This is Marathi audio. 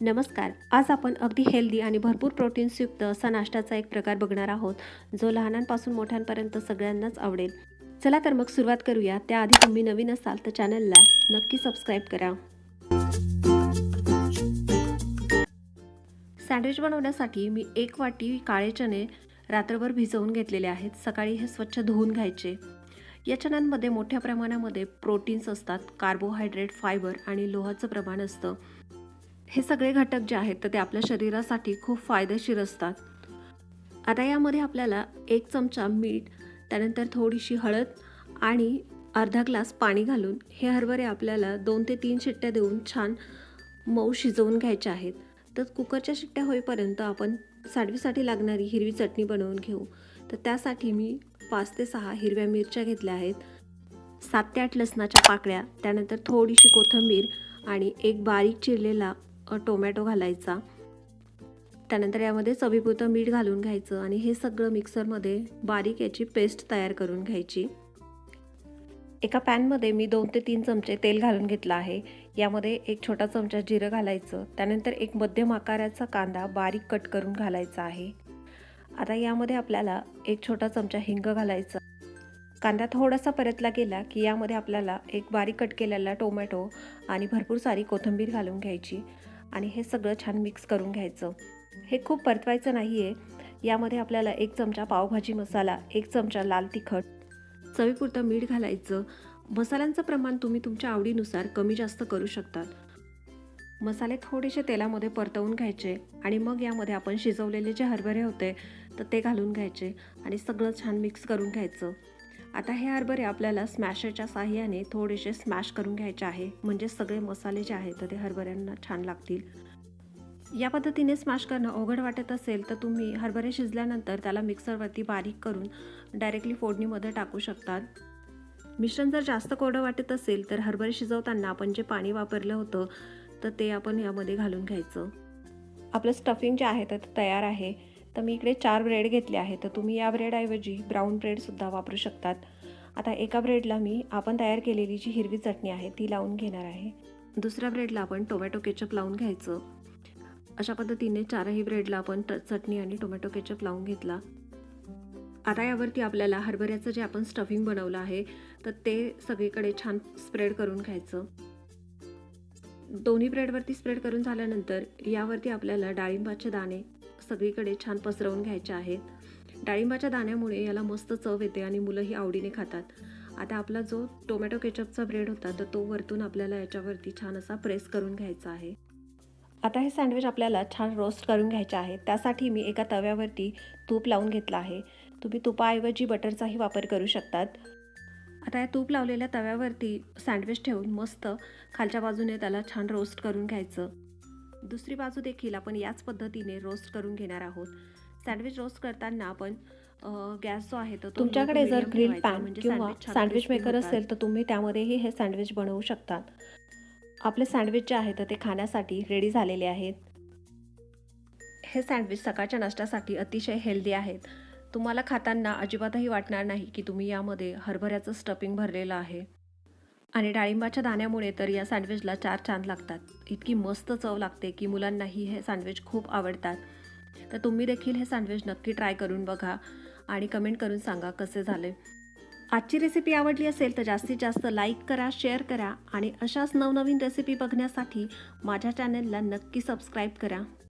नमस्कार. आज आपण अगदी हेल्दी आणि भरपूर प्रोटीन्सयुक्त असा नाश्त्याचा एक प्रकार बघणार आहोत जो लहानांपासून मोठ्यांपर्यंत सगळ्यांनाच आवडेल. चला तर मग सुरुवात करूया. त्याआधी तुम्ही नवीन असाल तर चॅनलला नक्की सबस्क्राईब करा. सँडविच बनवण्यासाठी मी एक वाटी काळे चणे रात्रभर भिजवून घेतलेले आहेत. सकाळी हे स्वच्छ धुवून घ्यायचे. या चण्यांमध्ये मोठ्या प्रमाणामध्ये प्रोटीन्स असतात. कार्बोहायड्रेट फायबर आणि लोहाचं प्रमाण असतं. हे सगळे घटक जे आहेत तर ते आपल्या शरीरासाठी खूप फायदेशीर असतात. आता यामध्ये आपल्याला एक चमचा मीठ त्यानंतर थोडीशी हळद आणि अर्धा ग्लास पाणी घालून हे हरभरे आपल्याला दोन ते तीन शिट्ट्या देऊन छान मऊ शिजवून घ्यायचे आहेत. तर कुकरच्या शिट्ट्या होईपर्यंत आपण साडवीसाठी लागणारी हिरवी चटणी बनवून घेऊ. तर त्यासाठी मी पाच ते सहा हिरव्या मिरच्या घेतल्या आहेत. सात ते आठ लसणाच्या पाकळ्या त्यानंतर थोडीशी कोथिंबीर आणि एक बारीक चिरलेला टोमॅटो घालायचा. त्यानंतर यामध्ये चवीपुरतं मीठ घालून घ्यायचं आणि हे सगळं मिक्सरमध्ये बारीक याची पेस्ट तयार करून घ्यायची. एका पॅनमध्ये मी दोन ते तीन चमचे तेल घालून घेतलं आहे. यामध्ये एक छोटा चमचा जिरं घालायचं. त्यानंतर एक मध्यम आकाराचा कांदा बारीक कट करून घालायचा आहे. आता यामध्ये आपल्याला एक छोटा चमचा हिंग घालायचा. कांदा थोडासा परतला गेला की यामध्ये आपल्याला एक बारीक कट केलेला टोमॅटो आणि भरपूर सारी कोथिंबीर घालून घ्यायची. आणि हे सगळं छान मिक्स करून घ्यायचं. हे खूप परतवायचं नाही आहे यामध्ये आपल्याला एक चमचा पावभाजी मसाला एक चमचा लाल तिखट चवीपुरतं मीठ घालायचं. मसाल्यांचं प्रमाण तुम्ही तुमच्या आवडीनुसार कमी जास्त करू शकतात. मसाले थोडेसे तेलामध्ये परतवून घ्यायचे आणि मग यामध्ये आपण शिजवलेले जे हरभरे होते तर ते घालून घ्यायचे आणि सगळं छान मिक्स करून घ्यायचं. आता हे हरभरे आपल्याला स्मॅशरच्या साहाय्याने थोडेसे स्मॅश करून घ्यायचे आहे. म्हणजे सगळे मसाले जे आहेत तर ते हरभऱ्यांना छान लागतील. या पद्धतीने स्मॅश करणं अवघड वाटत असेल तर तुम्ही हरभरे शिजल्यानंतर त्याला मिक्सरवरती बारीक करून डायरेक्टली फोडणीमध्ये टाकू शकतात मिश्रण जर जास्त कोरडं वाटत असेल तर हरभरे शिजवताना आपण जे पाणी वापरलं होतं तर ते आपण यामध्ये घालून घ्यायचं. आपलं स्टफिंग जे आहे तर ते तयार आहे. तर मी इकडे चार ब्रेड घेतले आहे तर तुम्ही या ब्रेडऐवजी ब्राऊन ब्रेडसुद्धा वापरू शकतात. आता एका ब्रेडला मी आपण तयार केलेली जी हिरवी चटणी आहे ती लावून घेणार आहे. दुसऱ्या ब्रेडला आपण टोमॅटो केचप लावून घ्यायचं. अशा पद्धतीने चारही ब्रेडला आपण ट चटणी आणि टोमॅटो केचप लावून घेतला. आता यावरती आपल्याला हरभऱ्याचं जे आपण स्टफिंग बनवलं आहे तर ते सगळीकडे छान स्प्रेड करून घ्यायचं. दोन्ही ब्रेडवरती स्प्रेड करून झाल्यानंतर यावरती आपल्याला डाळिंबाचे दाणे सगळीकडे छान पसरवून घ्यायचे आहेत. डाळिंबाच्या दाण्यामुळे याला मस्त चव येते आणि मुलंही आवडीने खातात. आता आपला जो टोमॅटो केचपचा ब्रेड होता तर तो वरतून आपल्याला याच्यावरती छान असा प्रेस करून घ्यायचा आहे. आता हे सँडविच आपल्याला छान रोस्ट करून घ्यायचे आहे. त्यासाठी मी एका तव्यावरती तूप लावून घेतलं आहे. तुम्ही तुपाऐवजी बटरचाही वापर करू शकतात. आता या तूप लावलेल्या तव्यावरती सँडविच ठेवून मस्त खालच्या बाजूने त्याला छान रोस्ट करून घ्यायचं. दुसरी बाजू देखील आपण याच पद्धतीने रोस्ट करून घेणार आहोत. सँडविच रोस्ट करताना आपण गॅस जो आहे तर तो तुमच्याकडे जर ग्रिल ठेवायचा, पॅन म्हणजे किंवा सँडविच मेकर. असेल तर तुम्ही त्यामध्येही हे सँडविच बनवू शकतात आपले सँडविच जे आहे तर ते खाण्यासाठी रेडी झालेले आहेत. हे सँडविच सकाळच्या नाश्त्यासाठी अतिशय हेल्दी आहेत. तुम्हाला खाताना अजिबातही वाटणार नाही की तुम्ही यामध्ये हरभऱ्याचं स्टफिंग भरलेलं आहे. आणि डाळिंबाच्या दाण्यामुळे तर या सँडविचला चार चांद लागतात. इतकी मस्त चव लागते की मुलांनाही हे सँडविच खूप आवडतात. तर तुम्ही देखील हे सँडविच नक्की ट्राय करून बघा आणि कमेंट करून सांगा कसे झाले. आजची रेसिपी आवडली असेल तर जास्तीत जास्त लाईक करा शेअर करा आणि अशाच नवनवीन रेसिपी बघण्यासाठी माझ्या चॅनलला नक्की सबस्क्राईब करा.